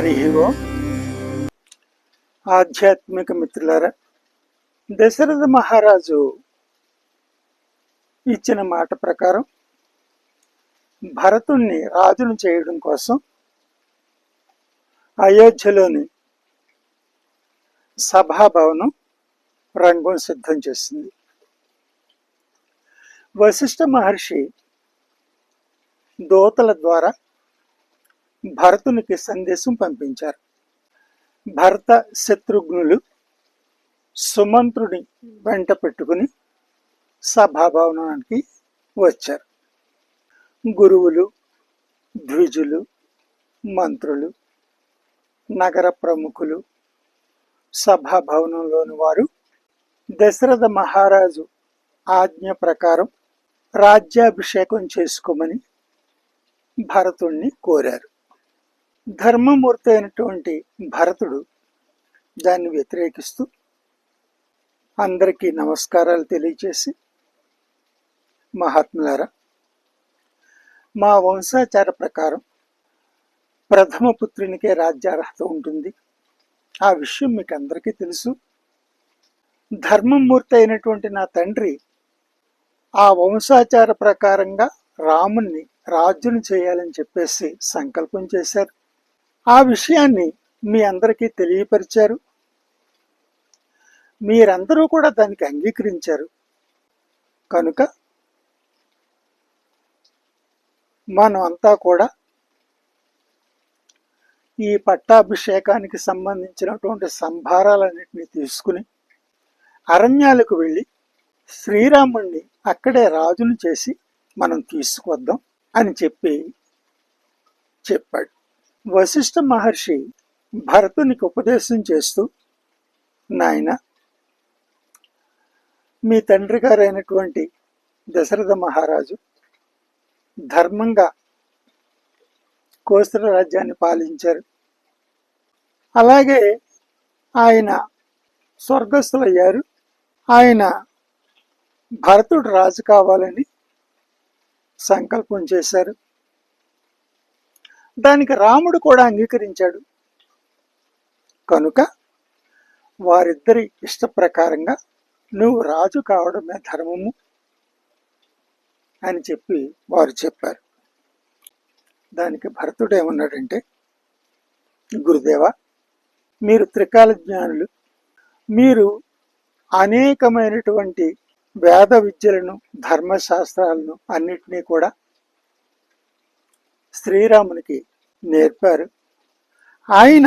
హరి ఓం ఆధ్యాత్మిక మిత్రులారా దశరథ మహారాజు ఇచ్చిన మాట ప్రకారం భరతుణ్ణి రాజును చేయడం కోసం అయోధ్యలోని సభాభవనం రంగం సిద్ధం చేసింది వశిష్ఠ మహర్షి దోతల ద్వారా భరతునికి సందేశం పంపించారు. భరత శత్రుఘ్నులు సుమంత్రుని వెంట పెట్టుకుని సభాభవనానికి వచ్చారు. గురువులు ద్విజులు మంత్రులు నగర ప్రముఖులు సభాభవనంలోని వారు దశరథ మహారాజు ఆజ్ఞ ప్రకారం రాజ్యాభిషేకం చేసుకోమని భరతుణ్ణి కోరారు. ధర్మమూర్తి అయినటువంటి భరతుడు దాన్ని వ్యతిరేకిస్తూ అందరికీ నమస్కారాలు తెలియచేసి మహాత్ములారా మా వంశాచార ప్రకారం ప్రథమ పుత్రునికే రాజ్యార్హత ఉంటుంది. ఆ విషయం మీకు అందరికీ తెలుసు. ధర్మమూర్తి అయినటువంటి నా తండ్రి ఆ వంశాచార ప్రకారంగా రాముణ్ణి రాజును చేయాలని చెప్పేసి సంకల్పం చేశారు. ఆ విషయాన్ని మీ అందరికీ తెలియపరిచారు. మీరందరూ కూడా దానికి అంగీకరించారు. కనుక మనం అంతా కూడా ఈ పట్టాభిషేకానికి సంబంధించినటువంటి సంభారాలన్నింటినీ తీసుకుని అరణ్యాలకు వెళ్ళి శ్రీరాముణ్ణి అక్కడే రాజును చేసి మనం తీసుకువద్దాం అని చెప్పి చెప్పాడు. వశిష్ఠ మహర్షి భరతునికి ఉపదేశం చేస్తూ నాయన మీ తండ్రి గారైనటువంటి దశరథ మహారాజు ధర్మంగా కోస్త్ర రాజ్యాన్ని పాలించారు. అలాగే ఆయన స్వర్గస్థులయ్యారు. ఆయన భరతుడు రాజు కావాలని సంకల్పం చేశారు. దానికి రాముడు కూడా అంగీకరించాడు. కనుక వారిద్దరి ఇష్ట ప్రకారంగా నువ్వు రాజు కావడమే ధర్మము అని చెప్పి వారు చెప్పారు. దానికి భరతుడు ఏమన్నాడంటే గురుదేవ మీరు త్రికాల జ్ఞానులు. మీరు అనేకమైనటువంటి వేద విద్యలను ధర్మశాస్త్రాలను అన్నిటినీ కూడా శ్రీరామునికి నేర్పారు. ఆయన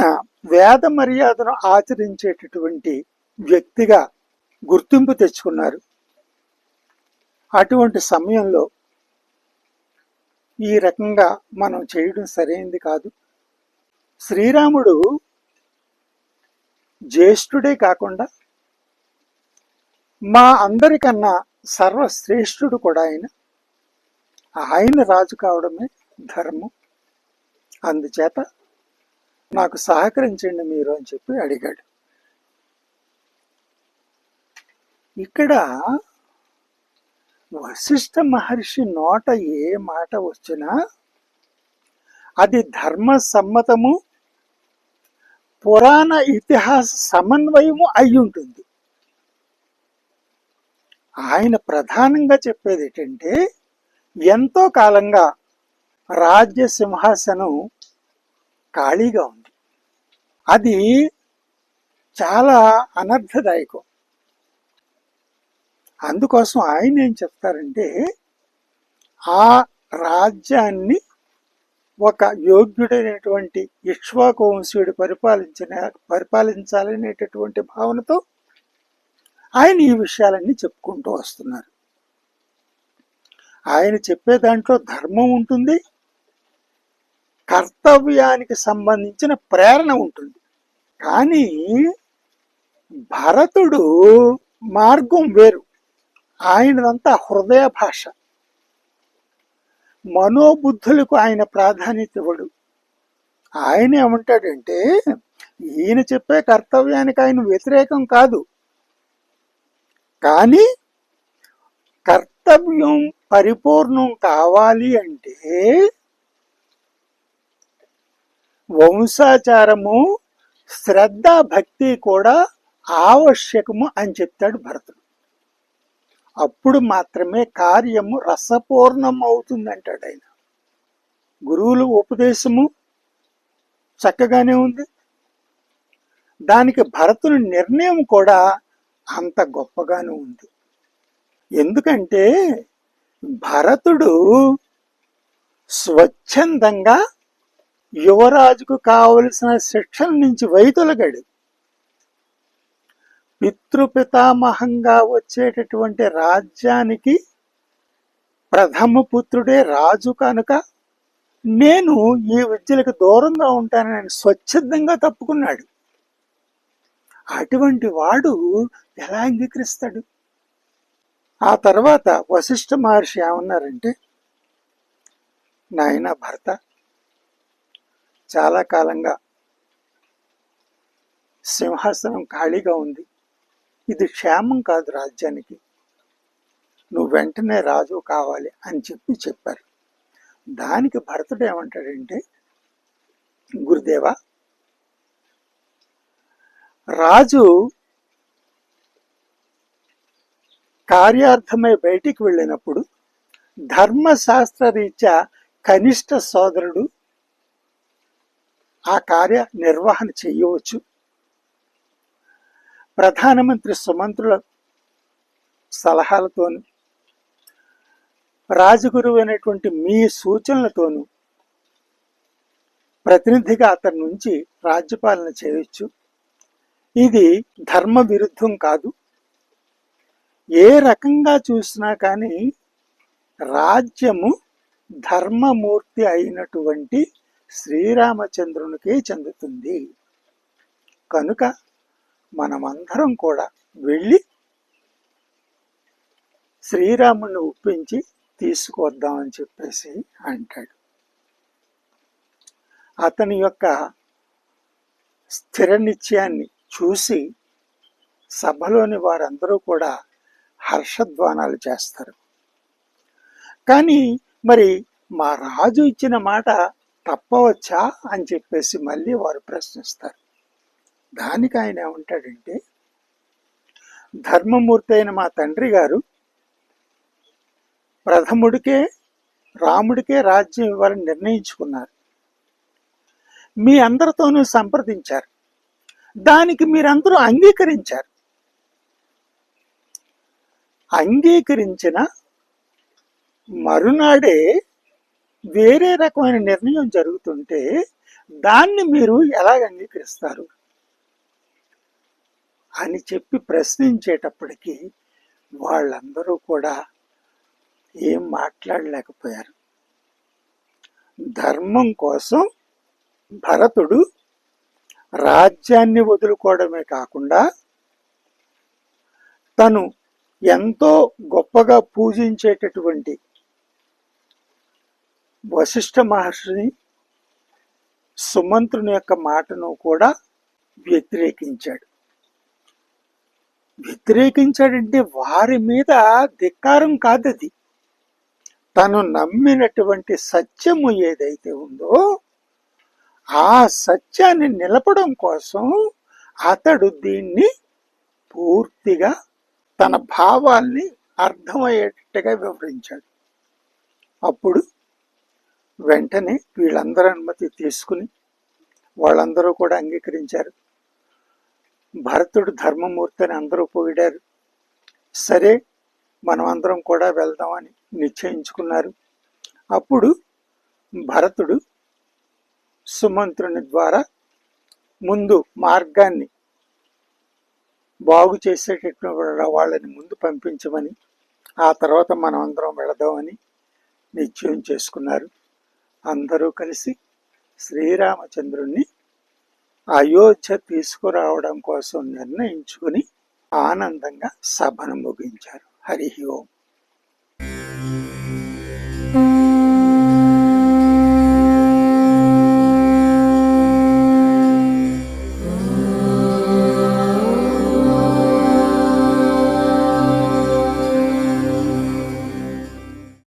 వేద మర్యాదను ఆచరించేటటువంటి వ్యక్తిగా గుర్తింపు తెచ్చుకున్నారు. అటువంటి సమయంలో ఈ రకంగా మనం చేయడం సరైనది కాదు. శ్రీరాముడు జ్యేష్ఠుడే కాకుండా మా అందరికన్నా సర్వశ్రేష్ఠుడు కూడా ఆయన. ఆయన రాజు కావడమే ధర్మం. అందుచేత నాకు సహకరించండి మీరు అని చెప్పి అడిగాడు. ఇక్కడ వశిష్ఠ మహర్షి నోట ఏ మాట వచ్చినా అది ధర్మ సమ్మతము పురాణ ఇతిహాస సమన్వయము అయి ఉంటుంది. ఆయన ప్రధానంగా చెప్పేది ఏంటంటే ఎంతో కాలంగా రాజ్య సింహాసనం ఖాళీగా ఉంది. అది చాలా అనర్థదాయకం అందుకోసం ఆయన ఏం చెప్తారంటే ఆ రాజ్యాన్ని ఒక యోగ్యుడైనటువంటి ఇక్ష్వాకు వంశీయుడు పరిపాలించిన పరిపాలించాలనేటటువంటి భావనతో ఆయన ఈ విషయాలన్నీ చెప్పుకుంటూ వస్తున్నారు. ఆయన చెప్పే దాంట్లో ధర్మం ఉంటుంది కర్తవ్యానికి సంబంధించిన ప్రేరణ ఉంటుంది. కానీ భరతుడు మార్గం వేరు. ఆయనదంతా హృదయ భాష. మనోబుద్ధులకు ఆయన ప్రాధాన్యత ఇవ్వడు. ఆయన ఏమంటాడంటే ఈయన చెప్పే కర్తవ్యానికి ఆయన వ్యతిరేకం కాదు. కానీ కర్తవ్యం పరిపూర్ణం కావాలి అంటే వంశాచారము శ్రద్ధ భక్తి కూడా ఆవశ్యకము అని చెప్తాడు భరతుడు. అప్పుడు మాత్రమే కార్యము రసపూర్ణం అవుతుంది అంటాడు ఆయన. గురువులు ఉపదేశము చక్కగానే ఉంది. దానికి భరతుని నిర్ణయం కూడా అంత గొప్పగానే ఉంది. ఎందుకంటే భరతుడు స్వచ్ఛందంగా యువరాజుకు కావలసిన శిక్షణ నుంచి వైదొలగాడు పితృపితామహంగా వచ్చేటటువంటి రాజ్యానికి ప్రథమ పుత్రుడే రాజు కనుక నేను ఈ విద్యలకు దూరంగా ఉంటానని ఆయన స్వచ్ఛందంగా తప్పుకున్నాడు. అటువంటి వాడు ఎలా అంగీకరిస్తాడు? ఆ తర్వాత వశిష్ఠ మహర్షి ఏమన్నారంటే నాయన భర్త చాలా కాలంగా సింహాసనం ఖాళీగా ఉంది. ఇది క్షేమం కాదు రాజ్యానికి. నువ్వు వెంటనే రాజు కావాలి అని చెప్పి చెప్పారు. దానికి భరతుడు ఏమంటాడంటే గురుదేవా రాజు కార్యార్థమై బయటికి వెళ్ళినప్పుడు ధర్మశాస్త్ర రీత్యా కనిష్ట సోదరుడు ఆ కార్య నిర్వహణ చేయవచ్చు. ప్రధానమంత్రి సుమంత్రుల సలహాలతోను రాజగురువు అయినటువంటి మీ సూచనలతోనూ ప్రతినిధిగా అతని నుంచి రాజ్యపాలన చేయొచ్చు. ఇది ధర్మ విరుద్ధం కాదు. ఏ రకంగా చూసినా కానీ రాజ్యము ధర్మమూర్తి అయినటువంటి శ్రీరామచంద్రునికే చెందుతుంది. కనుక మనమందరం కూడా వెళ్ళి శ్రీరాముని ఒప్పించి తీసుకొద్దామని చెప్పేసి అంటాడు. అతని యొక్క స్థిర నిశ్చయాన్ని చూసి సభలోని వారందరూ కూడా హర్షధ్వానాలు చేస్తారు. కానీ మరి మా రాజు ఇచ్చిన మాట తప్పవచ్చా అని చెప్పేసి మళ్ళీ వారు ప్రశ్నిస్తారు. దానికి ఆయన ఏమంటాడంటే ధర్మమూర్తి అయిన మా తండ్రి గారు ప్రథముడికే రాముడికే రాజ్యం ఇవ్వాలని నిర్ణయించుకున్నారు. మీ అందరితోనూ సంప్రదించారు. దానికి మీరందరూ అంగీకరించారు. అంగీకరించిన మరునాడే వేరే రకమైన నిర్ణయం జరుగుతుంటే దాన్ని మీరు ఎలా అంగీకరిస్తారు? అని చెప్పి ప్రశ్నించేటప్పటికీ వాళ్ళందరూ కూడా ఏం మాట్లాడలేకపోయారు. ధర్మం కోసం భరతుడు రాజ్యాన్ని వదులుకోవడమే కాకుండా తను ఎంతో గొప్పగా పూజించేటటువంటి వశిష్ఠ మహర్షిని సుమంత్రుని యొక్క మాటను కూడా వ్యతిరేకించాడు. వ్యతిరేకించాడంటే వారి మీద ధిక్కారం కాదు అది తను నమ్మినటువంటి సత్యము ఏదైతే ఉందో ఆ సత్యాన్ని నిలపడం కోసం అతడు దీన్ని పూర్తిగా తన భావాల్ని అర్థమయ్యేటట్టుగా వివరించాడు. అప్పుడు వెంటనే వీళ్ళందరూ అనుమతి తీసుకుని వాళ్ళందరూ కూడా అంగీకరించారు. భరతుడు ధర్మమూర్తి అని అందరూ పోయిడారు సరే మనం అందరం కూడా వెళ్దామని నిశ్చయించుకున్నారు. అప్పుడు భరతుడు సుమంత్రుని ద్వారా ముందు మార్గాన్ని బాగు చేసేటటువంటి వాళ్ళని ముందు పంపించమని ఆ తర్వాత మనం అందరం వెళదామని నిశ్చయం చేసుకున్నారు. అందరూ కలిసి శ్రీరామచంద్రుణ్ణి అయోధ్య తీసుకురావడం కోసం నిర్ణయించుకుని ఆనందంగా సభను ముగించారు. హరి ఓం.